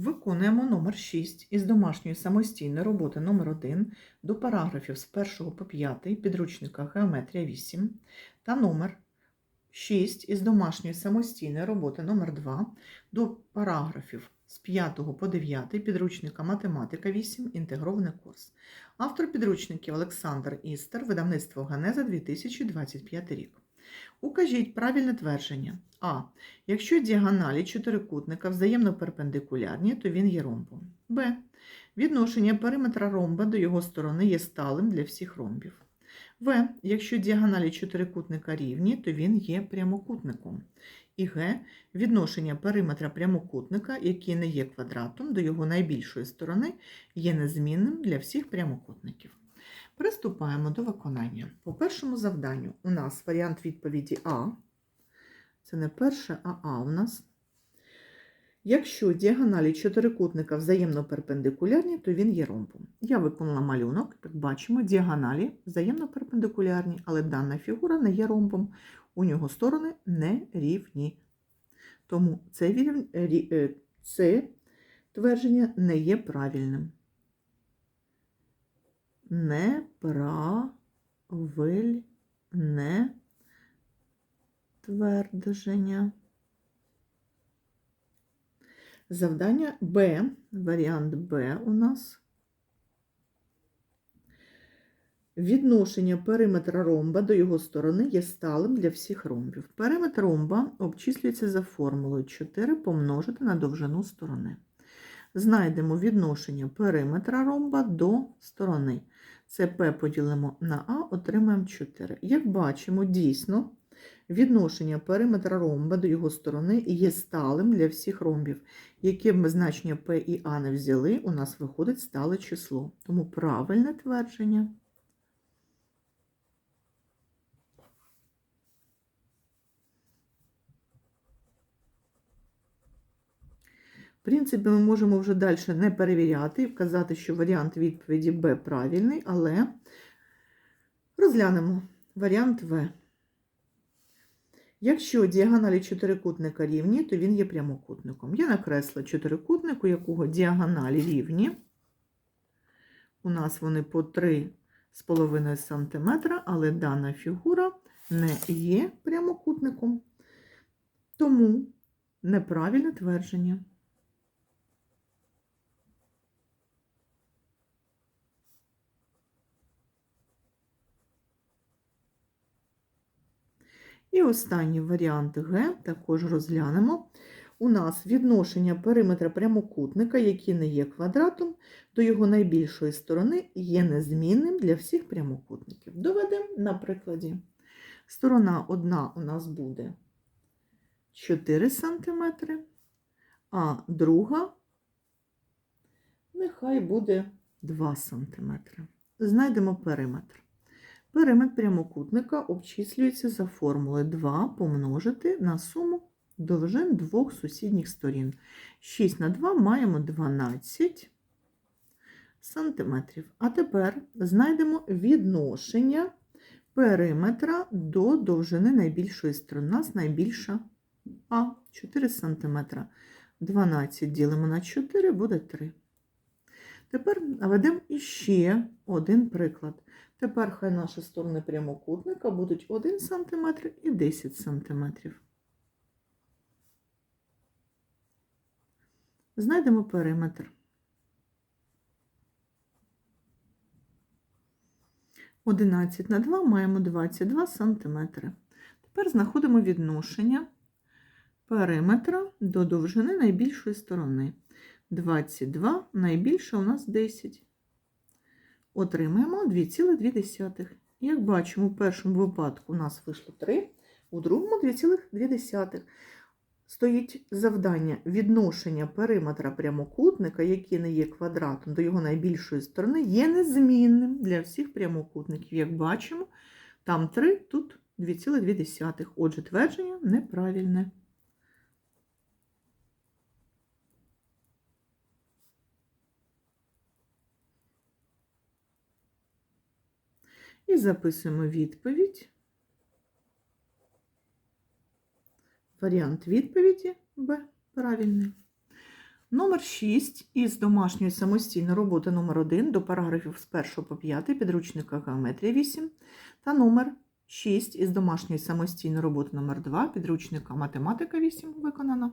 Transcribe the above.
Виконуємо номер 6 із домашньої самостійної роботи номер 1 до параграфів з 1 по 5 підручника Геометрія 8 та номер 6 із домашньої самостійної роботи номер 2 до параграфів з 5 по 9 підручника Математика 8 інтегрований курс. Автор підручників Олександр Істер, видавництво Генеза 2025 рік. Укажіть правильне твердження. А. Якщо діагоналі чотирикутника взаємно перпендикулярні, то він є ромбом. Б. Відношення периметра ромба до його сторони є сталим для всіх ромбів. В. Якщо діагоналі чотирикутника рівні, то він є прямокутником. І Г. Відношення периметра прямокутника, який не є квадратом, до його найбільшої сторони, є незмінним для всіх прямокутників. Приступаємо до виконання. По першому завданню у нас варіант відповіді А. Це не перше, а А у нас. Якщо діагоналі чотирикутника взаємно перпендикулярні, то він є ромбом. Я виконала малюнок, як бачимо, діагоналі взаємно перпендикулярні, але дана фігура не є ромбом. У нього сторони не рівні. Тому це, е, це твердження не є правильним. Неправильне твердження. Завдання Б, варіант Б у нас. Відношення периметра ромба до його сторони є сталим для всіх ромбів. Периметр ромба обчислюється за формулою 4 помножити на довжину сторони. Знайдемо відношення периметра ромба до сторони. Це P поділимо на А, отримаємо 4. Як бачимо, дійсно, відношення периметра ромба до його сторони є сталим для всіх ромбів. Яке б ми значення P і А не взяли, у нас виходить стале число. Тому правильне твердження. В принципі, ми можемо вже далі не перевіряти і вказати, що варіант відповіді Б правильний, але розглянемо варіант В. Якщо діагоналі чотирикутника рівні, то він є прямокутником. Я накресла чотирикутник, у якого діагоналі рівні. У нас вони по 3,5 см, але дана фігура не є прямокутником. Тому неправильне твердження. І останній варіант Г також розглянемо. У нас відношення периметра прямокутника, який не є квадратом, до його найбільшої сторони є незмінним для всіх прямокутників. Доведемо на прикладі. Сторона одна у нас буде 4 см, а друга нехай буде 2 см. Знайдемо периметр. Периметр прямокутника обчислюється за формулою 2 помножити на суму довжин двох сусідніх сторін. 6 на 2 маємо 12 сантиметрів. А тепер знайдемо відношення периметра до довжини найбільшої сторони. У нас найбільша А 4 см. 12 ділимо на 4 буде 3. Тепер наведемо іще один приклад. Тепер хай наші сторони прямокутника будуть 1 см і 10 см. Знайдемо периметр. 11 на 2 маємо 22 см. Тепер знаходимо відношення периметра до довжини найбільшої сторони. 22 найбільше у нас 10 отримаємо 2,2. Як бачимо, у першому випадку у нас вийшло 3, у другому 2,2. Стоїть завдання відношення периметра прямокутника, який не є квадратом до його найбільшої сторони, є незмінним для всіх прямокутників. Як бачимо, там 3, тут 2,2. Отже, твердження неправильне. І записуємо відповідь. Варіант відповіді Б правильний. Номер 6 із домашньої самостійної роботи номер 1 до параграфів з 1 по 5 підручника Геометрія 8 та номер 6 із домашньої самостійної роботи номер 2 підручника Математика 8 виконано.